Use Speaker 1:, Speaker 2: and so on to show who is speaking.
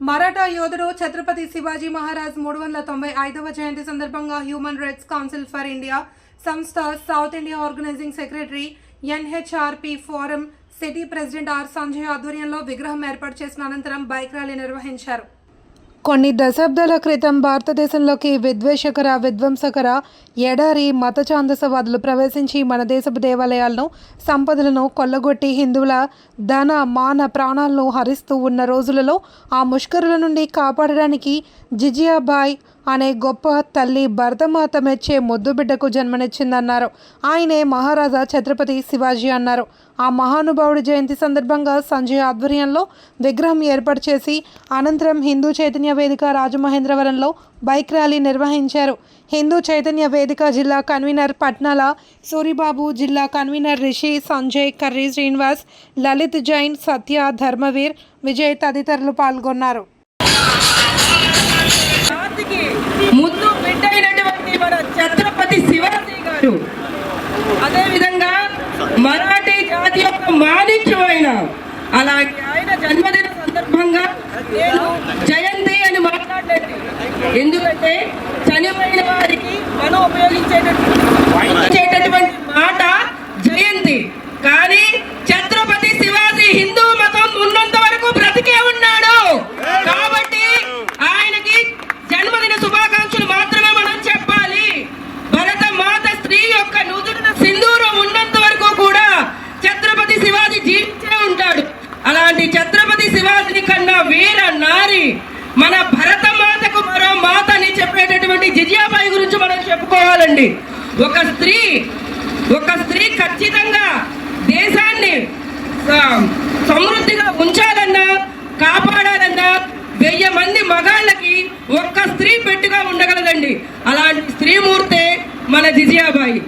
Speaker 1: మరాఠా యోధుడు ఛత్రపతి శివాజీ మహారాజ్ మూడు వందల తొంభై ఐదవ జయంతి సందర్భంగా human rights council for India సంస్థ south India organising secretary NHRP forum city president R Sanjay ఆధ్వర్యంలో విగ్రహం ఏర్పాటు చేసిన అనంతరం బైక్ ర్యాలీ నిర్వహించారు కొన్ని దశాబ్దాల క్రితం భారతదేశంలోకి విద్వేషకర విధ్వంసకర ఎడారి మత ఛాందసవాదులు ప్రవేశించి మన దేశపు దేవాలయాలను సంపదలను కొల్లగొట్టి హిందువుల ధన మాన ప్రాణాలను హరిస్తూ ఉన్న రోజులలో ఆ ముష్కరుల నుండి కాపాడడానికి జిజియాబాయ్ అనే గొప్ప తల్లి భరతమాత మెచ్చే మొద్దుబిడ్డకు జన్మనిచ్చిందన్నారు. ఆయనే మహారాజా ఛత్రపతి శివాజీ అన్నారు. ఆ మహానుభావుడి జయంతి సందర్భంగా సంజయ్ ఆధ్వర్యంలో విగ్రహం ఏర్పాటు చేసి అనంతరం హిందూ చైతన్య వేదిక రాజమహేంద్రవరంలో బైక్ ర్యాలీ నిర్వహించారు. హిందూ చైతన్య వేదిక జిల్లా కన్వీనర్ పట్నాల సూరిబాబు జిల్లా కన్వీనర్ రిషి సంజయ్ కర్రీ శ్రీనివాస్ లలిత్ జైన్ సత్య ధర్మవీర్ విజయ్ తదితరులు పాల్గొన్నారు.
Speaker 2: అదేవిధంగా మరాఠీ జాతి యొక్క మాణిక్యమైన అలాగే ఆయన జన్మదిన సందర్భంగా నేను జయంతి అని మాట్లాడలేదు. ఎందుకంటే చనిపోయిన వారికి మనం ఉపయోగించేటటువంటి మాట జయంతి కానీ ఛత్రపతి శివాజీ హిందూ మతం ఉన్నంత వరకు బ్రతికే ఉన్నాడు కాబట్టి ఆయనకి జన్మదిన శుభాకాంక్షలు మాత్రమే మనం చెప్పాలి భరత మాత స్త్రీ యొక్క నుదుటిన సింధూరం ఉన్నంత వరకు కూడా ఛత్రపతి శివాజీ జీవించే ఉంటాడు అలాంటి ఛత్రపతి శివాజీని కన్నా వీర నారి మన భరత మాతకు మరో మాత అని చెప్పేటటువంటి జిజియాబాయి గురించి మనం చెప్పుకోవాలండి. ఒక స్త్రీ ఒక స్త్రీ ఖచ్చితంగా దేశాన్ని సమృద్ధిగా ఉంచాలన్నా కాపాడాలన్నా వెయ్యి మంది మగాళ్ళకి ఒక్క స్త్రీ పెట్టుగా ఉండగలదండి. అలాంటి స్త్రీమూర్తే మన జిజియాబాయి